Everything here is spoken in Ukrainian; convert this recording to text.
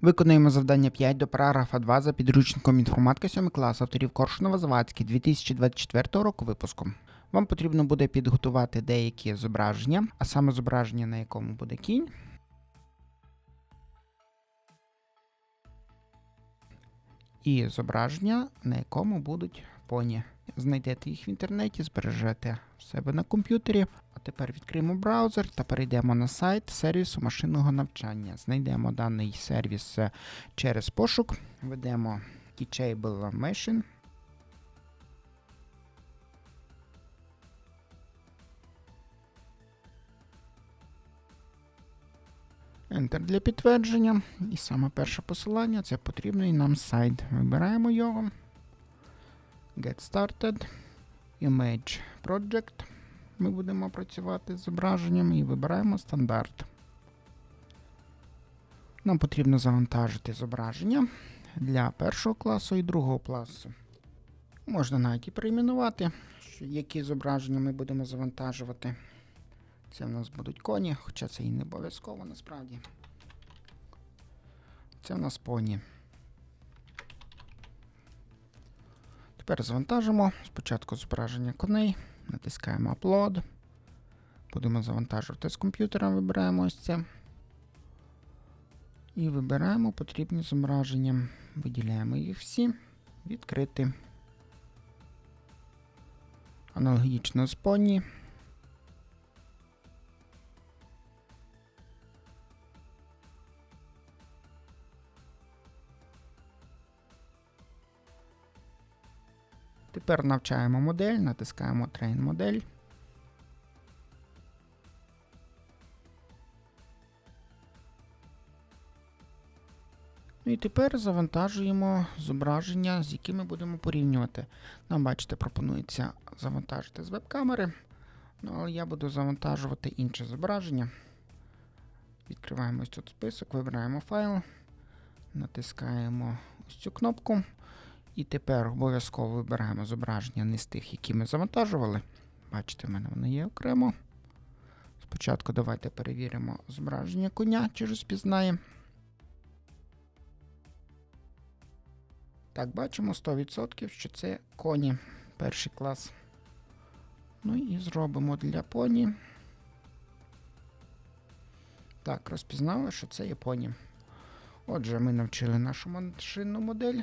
Виконуємо завдання 5 до параграфа 2 за підручником інформатика 7 клас авторів Коршунова Завадський 2024 року випуску. Вам потрібно буде підготувати деякі зображення, а саме зображення, на якому буде кінь. І зображення, на якому будуть поні. Знайдете їх в інтернеті, збережете в себе на комп'ютері. А тепер відкриємо браузер та перейдемо на сайт сервісу машинного навчання. Знайдемо даний сервіс е, через пошук, введемо Teachable Machine. Enter для підтвердження. І саме перше посилання це потрібний нам сайт. Вибираємо його. Get Started. Image Project. Ми будемо працювати з зображенням і вибираємо стандарт. Нам потрібно завантажити зображення для першого класу і другого класу. Можна навіть і перейменувати, які зображення ми будемо завантажувати. Це в нас будуть коні, хоча це і не обов'язково насправді. Це в нас поні. Тепер завантажимо спочатку зображення коней, натискаємо Upload. Будемо завантажувати з комп'ютера, вибираємо ось це. І вибираємо потрібні зображення. Виділяємо їх всі, відкрити. Аналогічно з поні. Тепер навчаємо модель, натискаємо Train модель. Ну і тепер завантажуємо зображення, з якими будемо порівнювати. Нам, бачите, пропонується завантажити з веб-камери. Ну, але я буду завантажувати інше зображення. Відкриваємо ось тут список, вибираємо файл, натискаємо ось цю кнопку. І тепер обов'язково вибираємо зображення не з тих, які ми завантажували. Бачите, в мене воно є окремо. Спочатку давайте перевіримо зображення коня, чи розпізнає. Так, бачимо 100%, що це коні перший клас. Ну і зробимо для поні. Так, розпізнали, що це є поні. Отже, ми навчили нашу машинну модель.